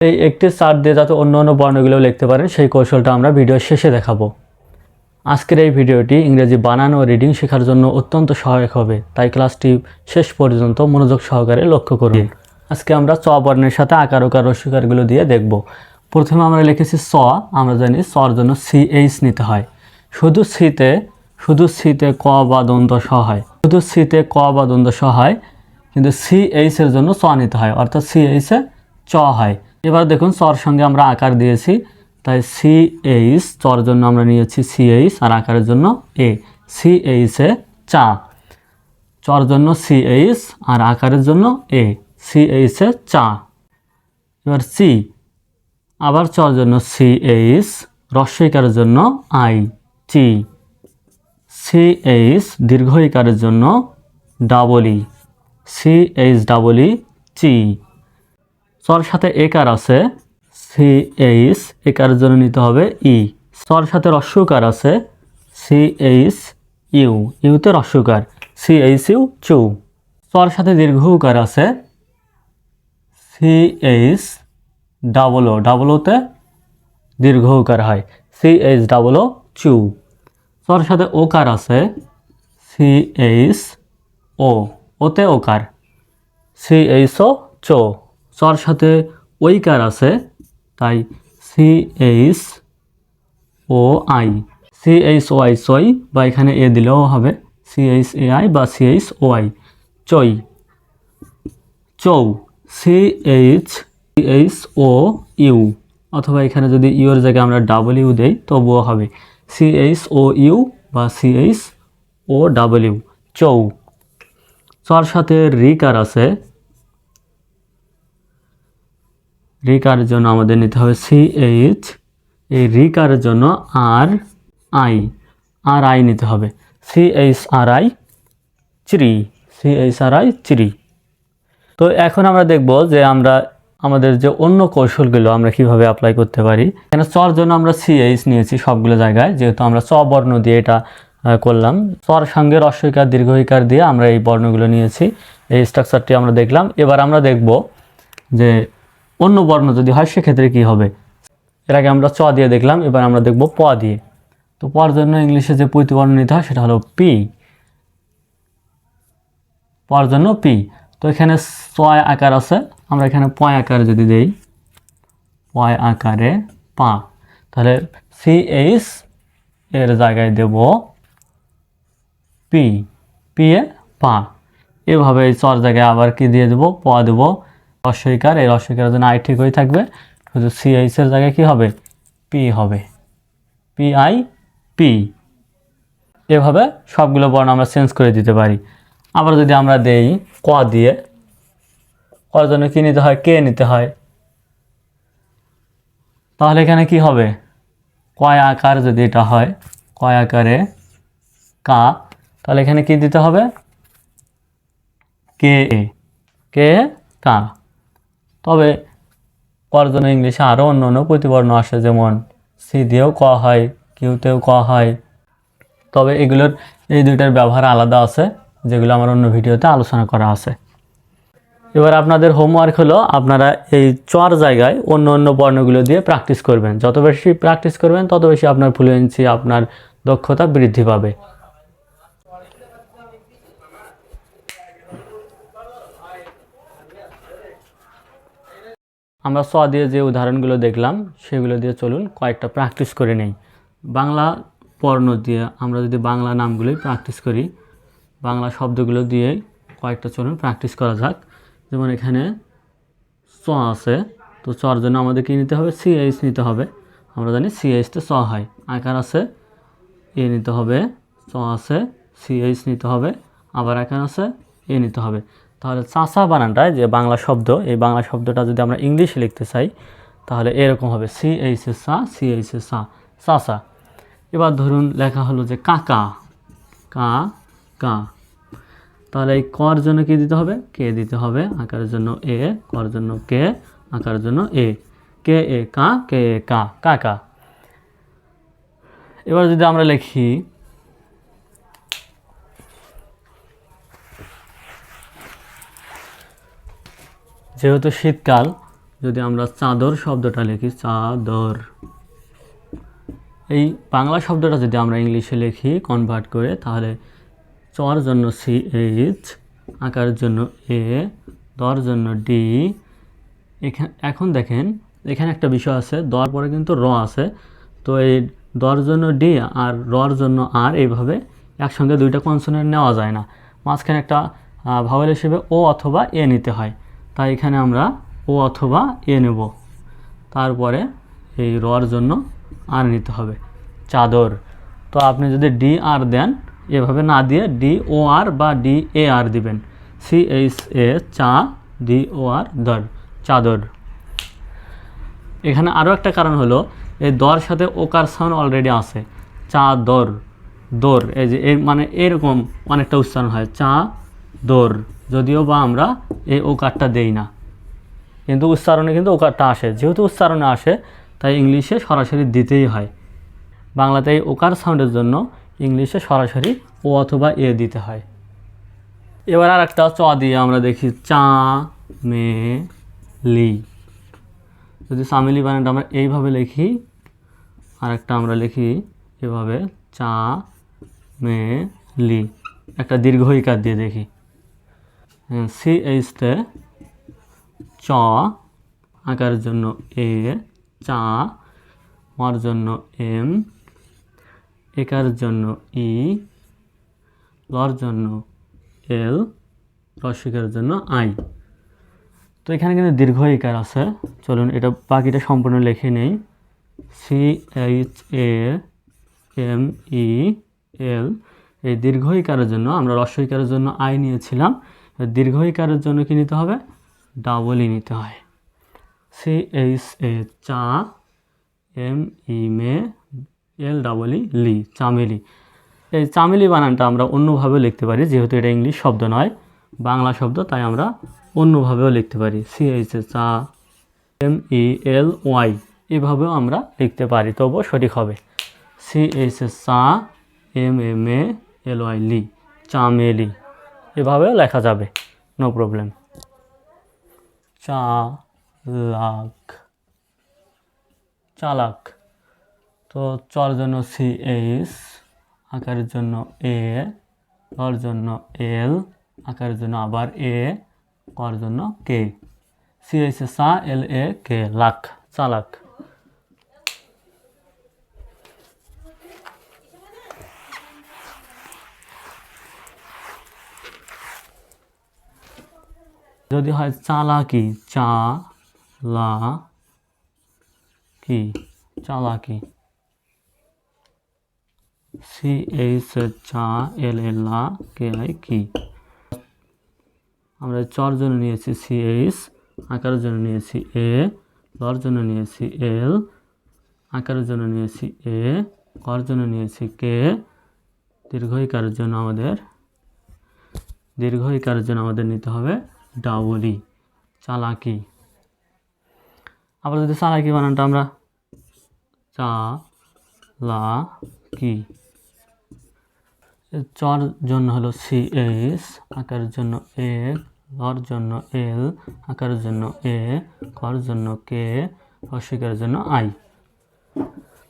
এই একটি চার্ট দিয়ে যাতে অন্য অন্য বর্ণগুলো লিখতে পারেন, সেই কৌশলটা আমরা ভিডিওর শেষে দেখাবো। আজকের এই ভিডিওটি ইংরেজি বানান ও রিডিং শেখার জন্য অত্যন্ত সহায়ক হবে। তাই ক্লাসটি শেষ পর্যন্ত মনোযোগ সহকারে লক্ষ্য করুন। আজকে আমরা চ বর্ণের সাথে আকার ওকার রস্যকারগুলো দিয়ে দেখব। প্রথমে আমরা লিখেছি স, আমরা জানি সর জন্য সি এইচ নিতে হয়। শুধু সিতে শুধু সিতে ক বা দ্বন্দ্ব স হয়। শুধু সিতে ক বা দ্বন্দ্ব স হয়, কিন্তু সি এইচ এর জন্য চ নিতে হয়, অর্থাৎ সি এইচে চ হয়। এবার দেখুন চর সঙ্গে আমরা আকার দিয়েছি, তাই সি এইচ চর জন্য আমরা নিয়েছি সি এইচ আর আকারের জন্য এ সি এইচে চা। চর জন্য সি এইচ আর আকারের জন্য এ সি এইচে চা। এবার সি আবার চর জন্য সি এইচ রস্বইকারের জন্য আই চি সি এইচ দীর্ঘ ইকারের জন্য double E C H double E চি সর সাথে একার আছে সি এইচ একারের জন্য নিতে হবে ই সর সাথে রস্যকার আছে সি এইচ ইউ ইউতে রস্যকার সি এইচ ইউ চু। সর সাথে দীর্ঘ উকার আছে C H double O double ওতে দীর্ঘ উকার হয় সি এইচ ডাবল ও চু। সর সাথে ওকার আছে সি এইচ ও ওতে ওকার সি এইচ ও চো। চর সাথে ওইকার আছে, তাই C H O I C H O I সই বা এখানে এ দিলেও হবে সি এইচ এ আই বা সি এইচ ও আই চই চৌ C H C H O U অথবা এখানে যদি ইউর জায়গায় আমরা ডাবল ইউ দেই, তবুও হবে সি এইচ ও ইউ বা C H O double U চৌ। চর সাথে রিকার আছে রিকারের জন্য আমাদের নিতে হবে সি এইচ এই রিকারের জন্য আর আই আর আই নিতে হবে। সি এইচ আর আই চিরি সি এইচ আর আই চিরি তো এখন আমরা দেখব যে আমরা আমাদের যে অন্য কৌশলগুলো আমরা কীভাবে অ্যাপ্লাই করতে পারি। এখানে চর জন্য আমরা সি এইচ নিয়েছি সবগুলো জায়গায়, যেহেতু আমরা চ বর্ণ দিয়ে এটা করলাম। চর সঙ্গে রস্বইকার দীর্ঘইকার দিয়ে আমরা এই বর্ণগুলো নিয়েছি। এই স্ট্রাকচারটি আমরা দেখলাম। এবার আমরা দেখব যে অন্য বর্ণ যদি হয়, সেক্ষেত্রে কী হবে? এর আগে আমরা চ দিয়ে দেখলাম, এবার আমরা দেখব প দিয়ে। তো পর জন্য ইংলিশে যে প্রতিবর্ণ নিতে হয়, সেটা হলো পি পর জন্য পি তো এখানে ছয় আকার আছে। আমরা এখানে পয় আকারে যদি দেই, পয় আকারে পা। তাহলে সি এইচ এর জায়গায় দেব পি পি এ পা। এভাবে চর জায়গায় আবার কি দিয়ে দেবো? প দেবো রস্বইকার এই রস্বইকারের জন্য আই ঠিক হয়ে থাকবে। শুধু সি এর জায়গায় কি হবে? পি হবে। পি আই পি এভাবে সবগুলো বর্ণ আমরা চেঞ্জ করে দিতে পারি। আবার যদি আমরা দেই ক দিয়ে কর জন্য কী নিতে হয়? কে নিতে হয়। তাহলে এখানে কি হবে? কয় আকার যদি এটা হয়, কয় আকারে কা, তাহলে এখানে কি দিতে হবে? কে কে কা। তবে কর ইংলিশে আরও অন্য অন্য প্রতিবর্ণ আসে, যেমন সি দিয়েও ক হয়, কিউতেও ক হয়। তবে এগুলোর এই দুইটার ব্যবহার আলাদা আছে, যেগুলো আমার অন্য ভিডিওতে আলোচনা করা আছে। এবার আপনাদের হোমওয়ার্ক হলো আপনারা এই চর জায়গায় অন্য অন্য বর্ণগুলো দিয়ে প্র্যাকটিস করবেন। যত বেশি প্র্যাকটিস করবেন, তত বেশি আপনার ফ্লুয়েন্সি আপনার দক্ষতা বৃদ্ধি পাবে। আমরা স দিয়ে যে উদাহরণগুলো দেখলাম, সেগুলো দিয়ে চলুন কয়েকটা প্র্যাকটিস করে নেই। বাংলা পর্ণ দিয়ে আমরা যদি বাংলা নামগুলোই প্র্যাকটিস করি, বাংলা শব্দগুলো দিয়ে কয়েকটা চলুন প্র্যাকটিস করা যাক। যেমন এখানে চ আছে, তো চর জন্য আমাদের কী নিতে হবে? সি এইচ নিতে হবে। আমরা জানি সি এইচতে চ হয়। আকার আছে এ নিতে হবে চ আছে সি এইচ নিতে হবে, আবার আকার আছে এ নিতে হবে। তাহলে চাষা বানানটায় যে বাংলা শব্দ, এই বাংলা শব্দটা যদি আমরা ইংলিশে লিখতে চাই, তাহলে এরকম হবে সি এইচ এ সা সি এইচ এ সা চাষা এবার ধরুন লেখা হলো যে কাকা, কা কা। তাহলে এই কর জন্য কি দিতে হবে? কে দিতে হবে? আঁকার জন্য এ, কর জন্য কে আঁকার জন্য এ। কে, এ, কা, কে এ কা, কাকা। এবার যদি আমরা লিখি যেহেতু শীতকাল, যদি আমরা চাদর শব্দটা লিখি, চাদর। এই বাংলা শব্দটা যদি আমরা ইংলিশে লিখি কনভার্ট করে, তাহলে চর জন্য সি এইচ আঁকার জন্য এ দর জন্য ডি এখানে এখন দেখেন, এখানে একটা বিষয় আছে, দর পরে কিন্তু র আছে। তো এই দর জন্য ডি আর রর জন্য আর এইভাবে একসঙ্গে দুইটা কনসোনেন্ট নেওয়া যায় না। মাঝখানে একটা ভাওয়েল হিসেবে ও অথবা এ নিতে হয়। তাই এখানে আমরা ও অথবা এ নেব। তারপরে এই রর জন্য আর নিতে হবে চাদর তো আপনি যদি ডি আর দেন এভাবে না দিয়ে ডি ও আর বা ডি এ আর দিবেন সি এইচ এ চা ডি ও আর দর চাদর এখানে আরও একটা কারণ হলো এই দর সাথে ওকার সাউন্ড অলরেডি আছে চা দর দোর এই যে এর মানে এরকম অনেকটা উচ্চারণ হয় চা দোর যদিও বা আমরা এই ওকারটা দেই না। কিন্তু উচ্চারণে কিন্তু ওকারটা আসে। যেহেতু উচ্চারণে আসে, তাই ইংলিশে সরাসরি দিতেই হয়। বাংলাতে এই ওকার সাউন্ডের জন্য ইংলিশে সরাসরি ও অথবা এ দিতে হয়। এবার আর একটা চ দিয়ে আমরা দেখি চা, মে, লি। যদি সামিলি বানানটা আমরা এইভাবে লিখি। আর একটা আমরা লিখি এভাবে, চা, মে, লি। একটা দীর্ঘ ইকার দিয়ে দেখি। সি এইচতে চ, আঁকার জন্য এ চা, মর জন্য এম একার জন্য ই লর জন্য এল রসিকার জন্য আই তো এখানে কিন্তু দীর্ঘ ইকার আছে। চলুন, এটা বাকিটা সম্পূর্ণ লিখে নেই। C H A M E L এই দীর্ঘ ইকারের জন্য আমরা ইকারের জন্য আই নিয়েছিলাম। দীর্ঘ ইকারের জন্য কি নিতে হবে? ডাবল ই নিতে হয়। সি এইচ এ চা এম ই মে এল ডাবল ই লি চামেলি। এই চামেলি বানানটা আমরা অন্যভাবে লিখতে পারি, যেহেতু এটা ইংলিশ শব্দ নয়, বাংলা শব্দ, তাই আমরা অন্যভাবেও লিখতে পারি। সি এইচ এ চা এম ই এল ওয়াই এভাবেও আমরা লিখতে পারি তবুও সঠিক হবে। সি এইচ এ চা M M A L Y লি চামেলি। এভাবেও লেখা যাবে। নো প্রবলেম চা লাখ চালাক। তো চর জন্য সি এইচ আকারের জন্য এ লর জন্য এল আকারের জন্য আবার এ কর জন্য কে সি এইচ এ সা এল এ কে লাখ চালাক। যদি হয় চালাকি চা লা কি চালাকি। সি এইচ চা এল এল লা কে আই কি? আমরা চর জন্য নিয়েছি সি এইচ আকারের জন্য নিয়েছি এ লর জন্য নিয়েছি এল আকারের জন্য নিয়েছি এ কর জন্য নিয়েছি কে দীর্ঘ ইকারের জন্য আমাদের, দীর্ঘ ইকারের জন্য আমাদের নিতে হবে ডাবলি চালাকি। আবার যদি চালাকি বানানটা আমরা চা লা কি চর জন্য হলো সি এস আকারের জন্য এ লর জন্য এল আকারের জন্য এ কর জন্য কে অস্বীকারের জন্য আই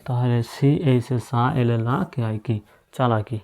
তাহলে সি এইচ এস আ এল এল আ কে আই কি চালাকি।